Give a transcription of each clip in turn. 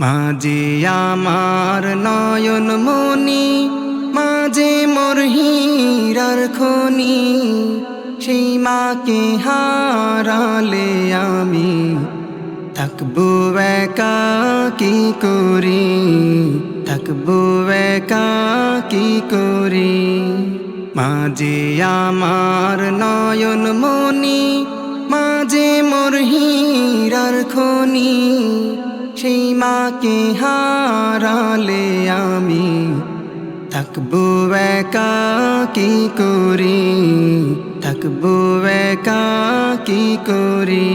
মাঝে আমার নয়ন মনি, মাঝে মোর হীরার খনি। সেই মাকে হারালে আমি থাকব কি করি? থাকব কি করি? মাঝে আমার নয়ন মনি, মাঝে মোর হীরার খনি। সেই মাকে হারালে আমি থাকব একা কি করি থাকব একা কি করি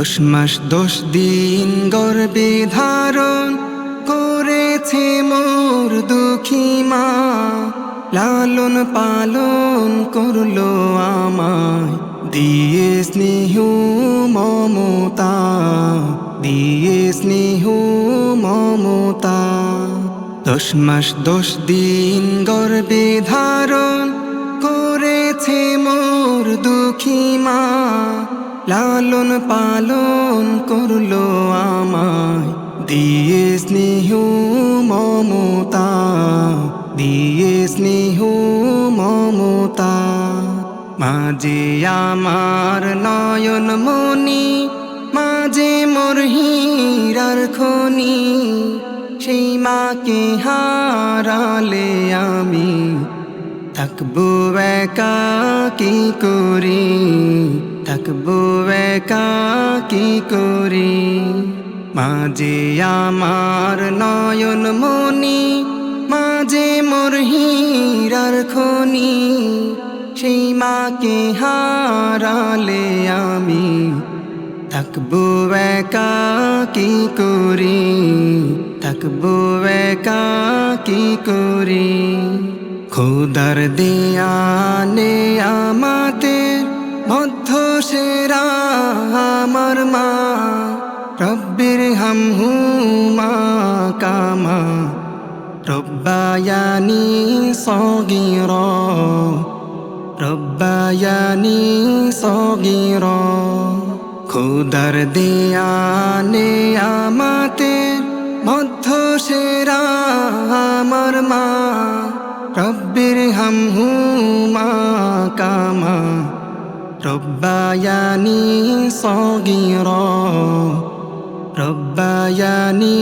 দশ মাস, দশ দিন গর্বে ধারণ করেছে মোর দুঃখী মা। লালন পালন করল আমায়, দিয়ে স্নেহ মমতা, দিয়ে স্নেহ মমতা। দশ মাস, দশ দিন গর্বে ধারণ করেছে মোর দুঃখী মা। লালন পালন করল আমায়। দিয়ে স্নেহ মমতা, দিয়ে স্নেহ মমতা। মাঝে আমার নয়ন মনি, মাঝে মোর হীরার খনি। সেই মাকে হারালে আমি থাকব একা কি করি থাকব একা কি করি মাঝে আমার নয়ন মনি, মাঝে মোর হীরার খনি। সেই মাকে হারালে আমি থাকব একা কি করি থাকব একা কি করি খোদার দেয়ানে আমাদের মধ্য সেরা আমার মা, রব্বির হাম হুমা কামা, রব্বায়ানি সগির রব্বায়ানি সগির। খোদার দেয়ানে আমাদের মধ্য সেরা আমার মা রব্বির হুমা কামা। রব্বায়ানি সগির। রব্বায়ানি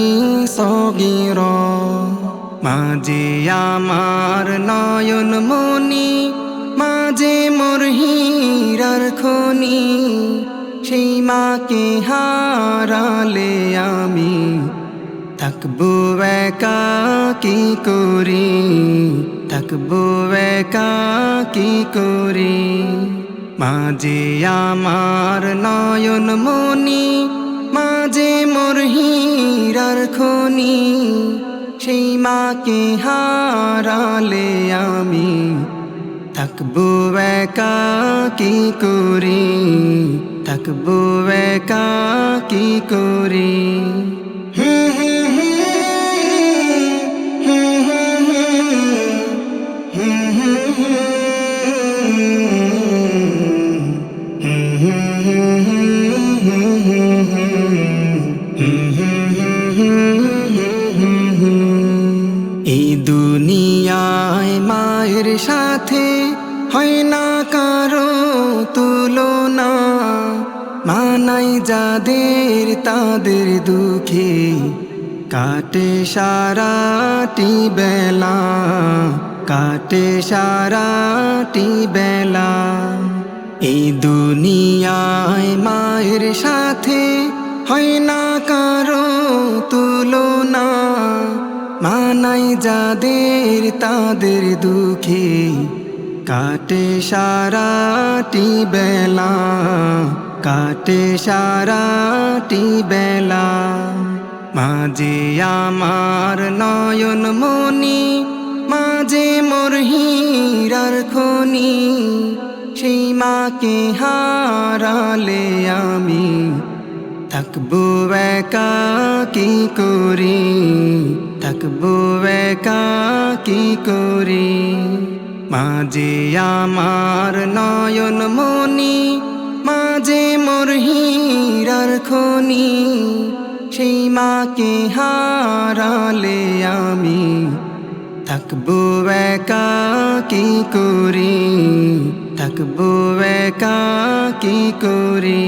সগির। মাঝে আমার নয়ন মনি, মাঝে মোর হীরার খনি। সেই মাকে হারালে আমি থাকব একা কি করি? থাকব কি করি। মাঝে আমার নয়ন মনি, মাঝে মোর হীরার খনি। সেই মাকে হারালে আমি থাকব কি করি থাকব কি করি। এই দুনিয়ায় মায়ের সাথে হয় না কারও তুলনা। মানাই যাদের তাদের দুঃখে কাটে সারাটি বেলা, কাটে সারাটি বেলা। এই দুনিয়ায় মায়ের সাথে হয় না কারও তুলনা। মানাই যাদের, তাদের দুঃখে কাটে সারাটি বেলা। কাটে সারাটি বেলা। মাঝে আমার নয়ন মনি মাঝে মোর হীরার খনি। সেই মাকে হারালে আমি। থাকব একা কি করি? থাকব একা কি করি? মাঝে আমার নয়ন মনি, মাঝে মোর হীরার খনি। সেই মাকে হারালে আমি। থাকব একা কি করি? থাকব একা কি করি।